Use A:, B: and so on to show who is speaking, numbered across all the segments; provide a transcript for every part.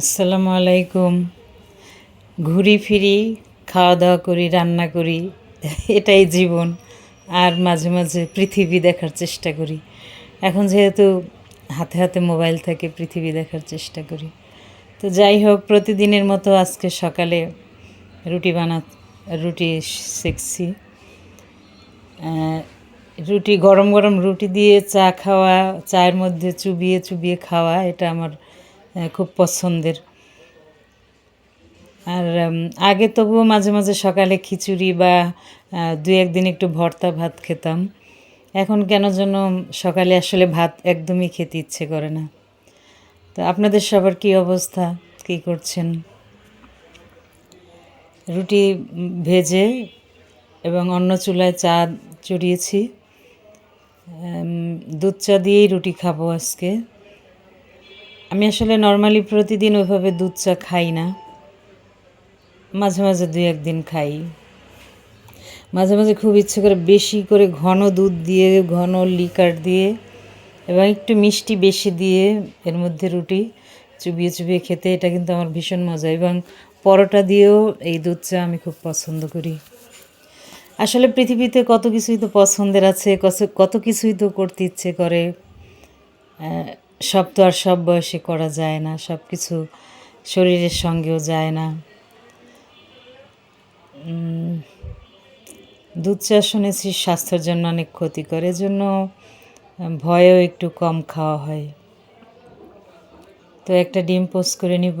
A: আসসালামু আলাইকুম। ঘুরি ফিরি খাওয়া দাওয়া করি, রান্না করি, এটাই জীবন। আর মাঝে মাঝে পৃথিবী দেখার চেষ্টা করি। এখন যেহেতু হাতে হাতে মোবাইল থাকে, পৃথিবী দেখার চেষ্টা করি। তো যাই হোক, প্রতিদিনের মতো আজকে সকালে রুটি বানা, রুটি শিখছি রুটি, গরম গরম রুটি দিয়ে চা খাওয়া, চায়ের মধ্যে চুবিয়ে চুবিয়ে খাওয়া, এটা আমার খুব পছন্দের। আর আগে তবুও মাঝে মাঝে সকালে খিচুড়ি বা দু একদিন একটু ভর্তা ভাত খেতাম। এখন কেন যেন সকালে আসলে ভাত একদমই খেতে ইচ্ছে করে না। তো আপনাদের সবার কি অবস্থা? কী করছেন? রুটি ভেজে এবং অন্য চুলায় চা চড়িয়েছি। দুধ চা দিয়েই রুটি খাব আজকে। আমি আসলে নর্মালি প্রতিদিন ওইভাবে দুধ চা খাই না। মাঝে মাঝে দুই একদিন খাই। মাঝে মাঝে খুব ইচ্ছে করে বেশি করে ঘন দুধ দিয়ে, ঘন লিকার দিয়ে এবং একটু মিষ্টি বেশি দিয়ে এর মধ্যে রুটি চুবিয়ে চুবিয়ে খেতে, এটা কিন্তু আমার ভীষণ মজা। এবং পরোটা দিয়েও এই দুধ চা আমি খুব পছন্দ করি। আসলে পৃথিবীতে কত কিছুই তো পছন্দের আছে, কত- কিছুই তো করতে ইচ্ছে করে। সব তো আর সব বয়সে করা যায় না সব কিছু শরীরের সঙ্গেও যায় না। দুধ চা শুনেছি স্বাস্থ্যের জন্য অনেক ক্ষতিকর, এজন্য ভয়েও একটু কম খাওয়া হয়। তো একটা ডিম পোস্ট করে নিব।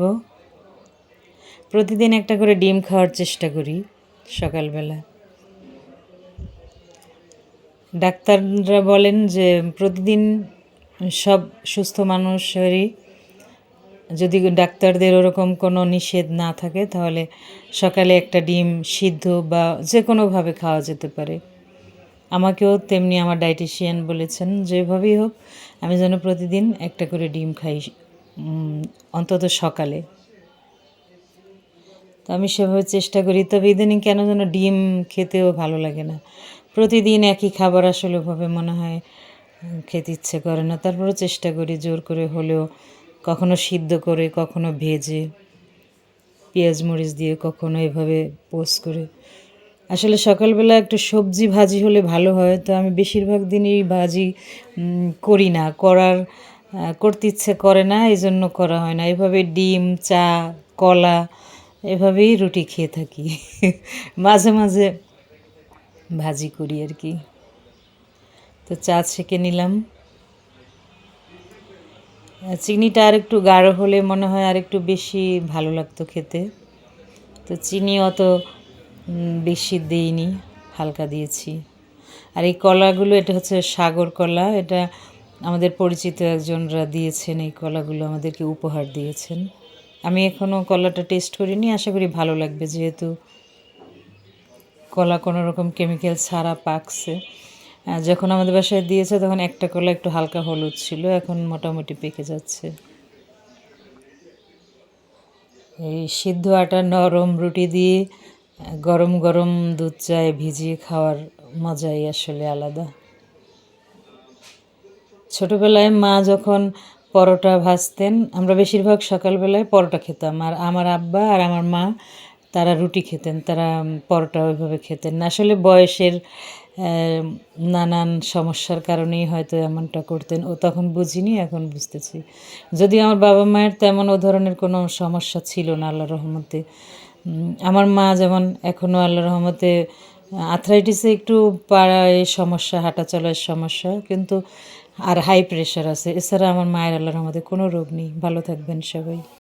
A: প্রতিদিন একটা করে ডিম খাওয়ার চেষ্টা করি সকালবেলা। ডাক্তাররা বলেন যে প্রতিদিন সব সুস্থ মানুষেরই যদি ডাক্তারদের ওরকম কোনো নিষেধ না থাকে, তাহলে সকালে একটা ডিম সিদ্ধ বা যে কোনোভাবে খাওয়া যেতে পারে। আমাকেও তেমনি আমার ডায়েটিশিয়ান বলেছেন, যেভাবেই হোক, আমি যেন প্রতিদিন একটা করে ডিম খাই অন্তত সকালে। তো আমি সেভাবে চেষ্টা করি, তবে ইদানিং কেন যেন ডিম খেতেও ভালো লাগে না। প্রতিদিন একই খাবার আসলে ওভাবে মনে হয় খেতে ইচ্ছে করে না। তারপরেও চেষ্টা করি জোর করে হলেও কখনো সিদ্ধ করে, কখনো ভেজে, পেঁয়াজ মরিচ দিয়ে কখনো এভাবে পোস্ট করে। আসলে সকালবেলা একটু সবজি ভাজি হলে ভালো হয়, তো আমি বেশিরভাগ দিনই ভাজি করি না। করার করতে ইচ্ছে করে না এই জন্য করা হয় না। এভাবে ডিম, চা, কলা, এভাবেই রুটি খেয়ে থাকি। মাঝে মাঝে ভাজি করি আর কি। তো চা ছেঁকে নিলাম। চিনিটা আর একটু গাঢ় হলে মনে হয় আর একটু বেশি ভালো লাগতো খেতে। তো চিনি অত বেশি দিইনি, হালকা দিয়েছি। আর এই কলাগুলো, এটা হচ্ছে সাগর কলা, এটা আমাদের পরিচিত একজনরা দিয়েছেন, এই কলাগুলো আমাদেরকে উপহার দিয়েছেন। আমি এখনও কলাটা টেস্ট করিনি, আশা করি ভালো লাগবে, যেহেতু কলা কোনো রকম কেমিক্যাল ছাড়া পাকছে। যখন আমাদের বাসায় দিয়েছে তখন একটা কলা একটু হালকা হলুদ ছিল, এখন মোটামুটি পেকে যাচ্ছে। এই সিদ্ধ আটা, নরম রুটি দিয়ে গরম গরম দুধ চায়ে ভিজিয়ে খাওয়ার মজাই আসলে আলাদা। ছোটোবেলায় মা যখন পরোটা ভাজতেন, আমরা বেশিরভাগ সকালবেলায় পরোটা খেতাম, আর আমার আব্বা আর আমার মা তারা রুটি খেতেন, তারা পরোটা ওইভাবে খেতেন না। আসলে বয়সের নানান সমস্যার কারণেই হয়তো এমনটা করতেন। ও তখন বুঝিনি, এখন বুঝতেছি। যদি আমার বাবা মায়ের তেমন ও ধরনের কোনো সমস্যা ছিল না আল্লাহ রহমতে। আমার মা যেমন এখনও আল্লাহ রহমতে আর্থ্রাইটিসে একটু পাড়ায় সমস্যা হাঁটা চলার সমস্যা, কিন্তু আর হাই প্রেশার আছে। এছাড়া আমার মায়ের আল্লাহ রহমতে কোনো রোগ নেই। ভালো থাকবেন সবাই।